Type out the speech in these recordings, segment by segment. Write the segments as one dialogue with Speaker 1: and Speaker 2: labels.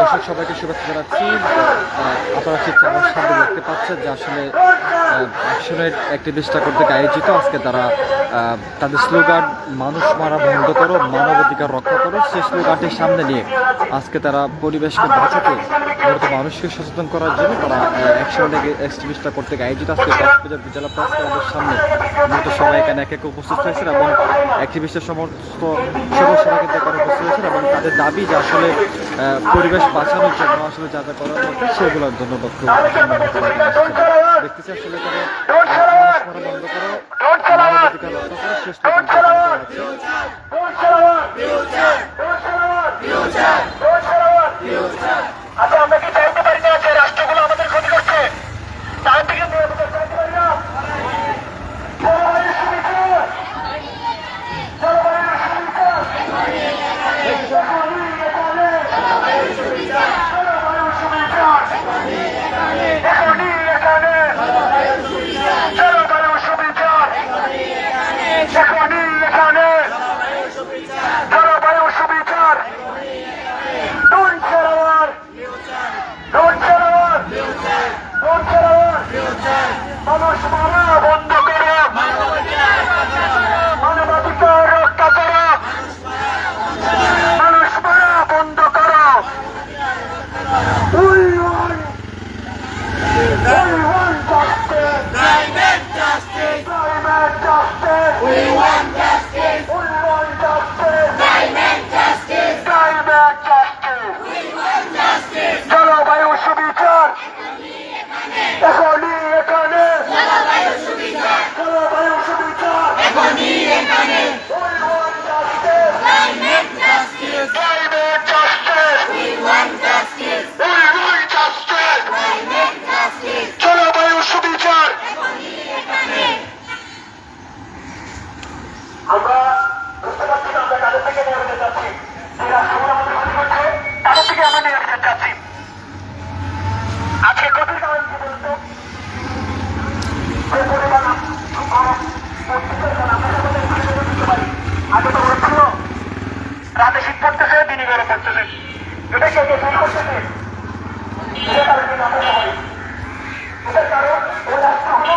Speaker 1: দর্শক সবাইকে শুভেচ্ছা জানাচ্ছি। আপনারা চিত্র আমার সামনে দেখতে পাচ্ছেন, যে আসলে অ্যাকশনের অ্যাক্টিভিস্টটা করতে আয়োজিত, আজকে তারা তাদের স্লোগান, মানুষ মারা বন্ধ করো, মানবাধিকার রক্ষা করো সেই স্লোগানটি সামনে নিয়ে আজকে তারা পরিবেশকে বাঁচাতে মূলত মানুষকে সচেতন করার জন্য তারা অ্যাকশন অ্যাক্টিভিস্টটা করতে আয়োজিত আজকে কক্সবাজার জেলা প্রেস ক্লাবের সামনে মূলত সবাই এখানে এক এক উপস্থিত হয়েছেন এবং অ্যাক্টিভিস্টের সমস্ত সদস্যরা কিন্তু এখানে উপস্থিত হয়েছেন এবং তাদের দাবি যে আসলে পরিবেশ বাঁচানোর জন্য আসলে যা যা করার দরকার সেগুলোর জন্য লক্ষ্য দেখতেছি আসলে এখানে আহ, মানুষ মারা বন্ধ করো মানবাধিকার রক্ষা করো শেষ পর্যন্ত আছে
Speaker 2: আচ্ছা আমরা কি চাইতে পারি না যে রাষ্ট্রগুলো আমাদের ক্ষতি করছে তার থেকে নিরাপত্তা চাইতে পারি না জলবায়ু সুবিধা জলবায়ু সুবিধা জলবায়ু সুবিধা এখনই এখানে জলবায়ু সুবিধা এখনই এখানে জলবায়ু সুবিচার নুন সারাওয়ার নুন সারাওয়ার নুন সারাওয়ার মানুষ মারা বন্ধ করো মানবাধিকার রক্ষা করো মানুষ মারা বন্ধ করো We want, we want justice.
Speaker 3: Climate justice.
Speaker 2: Climate justice.
Speaker 3: We want justice.
Speaker 2: We want justice.
Speaker 3: Climate justice.
Speaker 2: Climate justice.
Speaker 3: We want justice.
Speaker 2: জলবায়ু সুবিচার এখনই এখানে
Speaker 3: জলবায়ু সুবিধা
Speaker 2: জলবায়ু সুবিচার
Speaker 3: এখনই এখানে
Speaker 2: We want justice.
Speaker 3: Climate justice.
Speaker 2: Climate justice.
Speaker 3: We want justice.
Speaker 2: We want justice.
Speaker 3: Climate justice.
Speaker 2: জলবায়ু সুবিচার
Speaker 3: এখনই এখানে
Speaker 2: আমরা বুঝতে পারছি না আমরা কাদের থেকে নিয়মিত যাচ্ছি যে রাষ্ট্রগুলো আমাদের ক্ষতি করছে তাদের থেকে আমরা নিয়মিত যাচ্ছি আজকে ক্ষতির কারণ কি বলতো যে পরিমাণ গরম পড়তেছে কারণ আমরা আমাদের ঘরে ঘরে দিতে পারি আগে তো গরম ছিল রাতে শীত পড়তেছে দিনই গরম পড়তেছে এটা কে কে ফিল করতেছে এটা কারণ আমরা সবাই এটার কারণ যে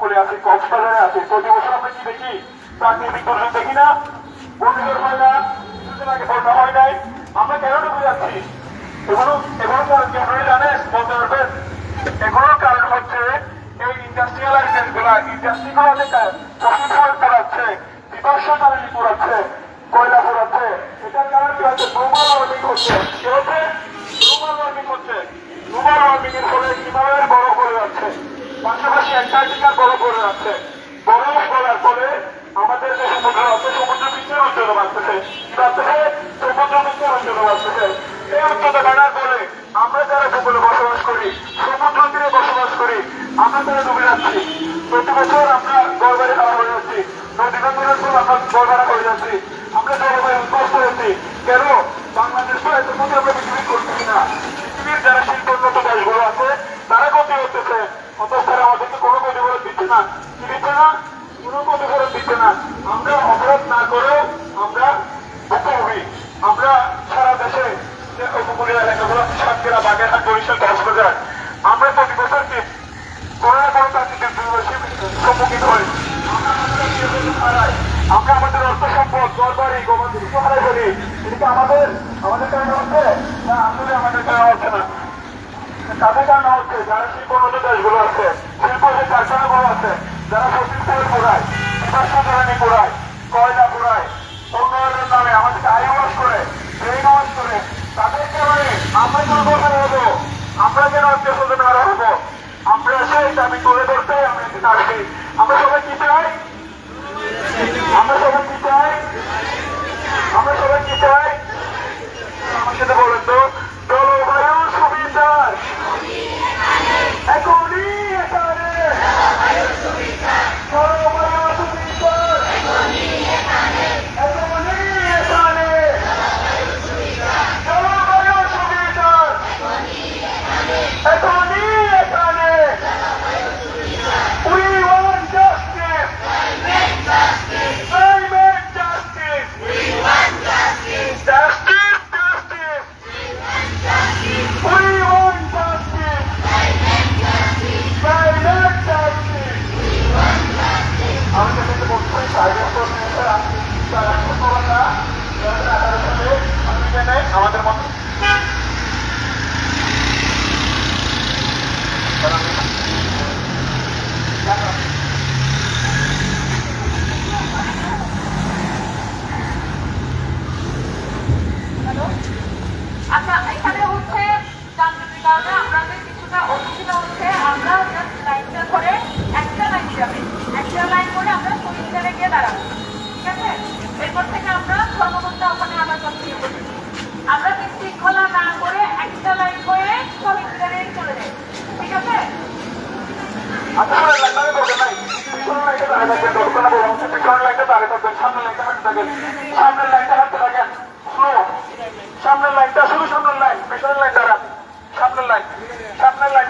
Speaker 2: উপকূলে আছি কক্সবাজারে আছি প্রতি বছর আমরা কি দেখি? প্রাকৃতিক দুর্যোগ দেখি না। বন্ধুদের হয় না আগে বন্যা হয় নাই। আমরা কেন ডুবে যাচ্ছি? এগুলো এগুলো কারণ কি আপনারা জানেন কারণ হচ্ছে এই ইন্ডাস্ট্রিয়ালাইজেশনগুলা ইন্ডাস্ট্রি গুলো যে পোড়াচ্ছে কয়লা পোড়াচ্ছে এটার কারণ কি হচ্ছে? গ্লোবাল ওয়ার্মিং হচ্ছে। কি হচ্ছে? গ্লোবাল ওয়ার্মিং হচ্ছে। গ্লোবাল ওয়ার্মিং এর ফলে হিমালয়ের বরফ পড়ে যাচ্ছে। পাশাপাশি অ্যান্টার্কটিকার বরফ পড়ে যাচ্ছে বরফ পড়ার ফলে আমাদের যে সমুদ্র আছে, সমুদ্র বৃষ্টির অঞ্চল বাড়তেছে। বাড়তেছে, সমুদ্র বৃষ্টির অঞ্চল বাড়তেছে। এই উচ্চতা বাড়ার ফলে আমরা যারা উপকূলে বসবাস করি, সমুদ্র তীরে বসবাস করি, আমরা তারা ডুবে যাচ্ছি। প্রতি বছর আমরা গড়বাড়ি খারাপ হয়ে যাচ্ছি। নদী জন্য আমরা গড়বাড়া হয়ে যাচ্ছি আমরা জলবায়ু উদ্ভস্ত হয়েছি কেন বাংলাদেশ তো এত মধ্যে আমরা পৃথিবীর করতেছি না পৃথিবীর যারা শিল্পোন্নত দেশগুলো আছে তারা ক্ষতি করতেছে অথচ তারা আমাদেরকে কোনো ক্ষতিপূরণ দিচ্ছে না কি দিচ্ছে না কোনো ক্ষতিপূরণ দিচ্ছে না আমরা অপরাধ না করেও আমরা ভুক্তভোগী আমরা সারা দেশে যে উপকূলীয় এলাকাগুলো সাতক্ষীরা বাগেরহাট বরিশাল কক্সবাজার আমরা প্রতি বছর কি কোনো না কোনো প্রাকৃতিক দুর্যোগের সম্মুখীন হই আমরা আমাদের জীবন হারাই। আমরা আমাদের অর্থ সম্পদ ঘর বাড়ি গোবর কিছু হারাই ফেলি এটা কি আমাদের আমাদের কারণে হচ্ছে না তাদের আমরা আমরা আমরা আমরা সবাই কি চাই আমরা সবাই কি চাই আমরা সবাই কি চাই আমার সাথে বলেন তো জলবায়ু সুবিধা এখনই এখানে জলবায়ু সুবিধা এখনই এখানে জলবায়ু সুবিধা এখনই এখানে We want justice. Climate justice. Justice, justice. We want justice. Climate justice. আমাদের কাছে বলতে সাইবার প্রশ্নের তারা করা না আমি জানাই আমাদের মতো
Speaker 4: আচ্ছা এখানে হচ্ছে কারণে আমাদের কিছুটা অসুবিধা হচ্ছে, আমরা লাইনটা ধরে একটা লাইন যাবে। একটা লাইন করে আমরা শহীদদের গিয়ে দাঁড়াবো। ঠিক আছে? এরপর থেকে আমরা যাই। ঠিক আছে?
Speaker 2: লাইনটা লাইনটা থাকবেন সামনের লাইনটা লাইনটা লাইনটা, শুধু সামনের লাইন, পিছনের লাইন দাঁড়ান। সামনের লাইন সামনের line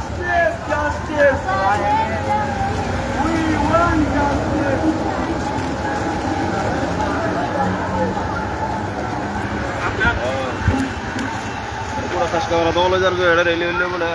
Speaker 2: Justice, justice.
Speaker 3: We want justice.
Speaker 5: पूरा खसका वाला दो हज़ार को
Speaker 2: हेड़ा रेली वेली बोला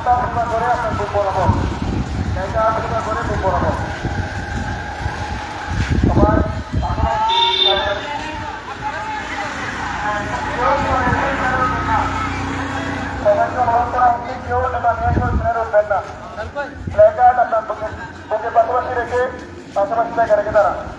Speaker 2: প্যাকেটটা আপনার করে আপনার খুব বরাবর প্যাকেটটা আপনার করে খুব বরাবর সবাই সবাইকে অনুরোধ করা হচ্ছে কেউ এটা বুকে বুকে পাশাপাশি রেখে পাশাপাশি জায়গা রেখে দাঁড়ান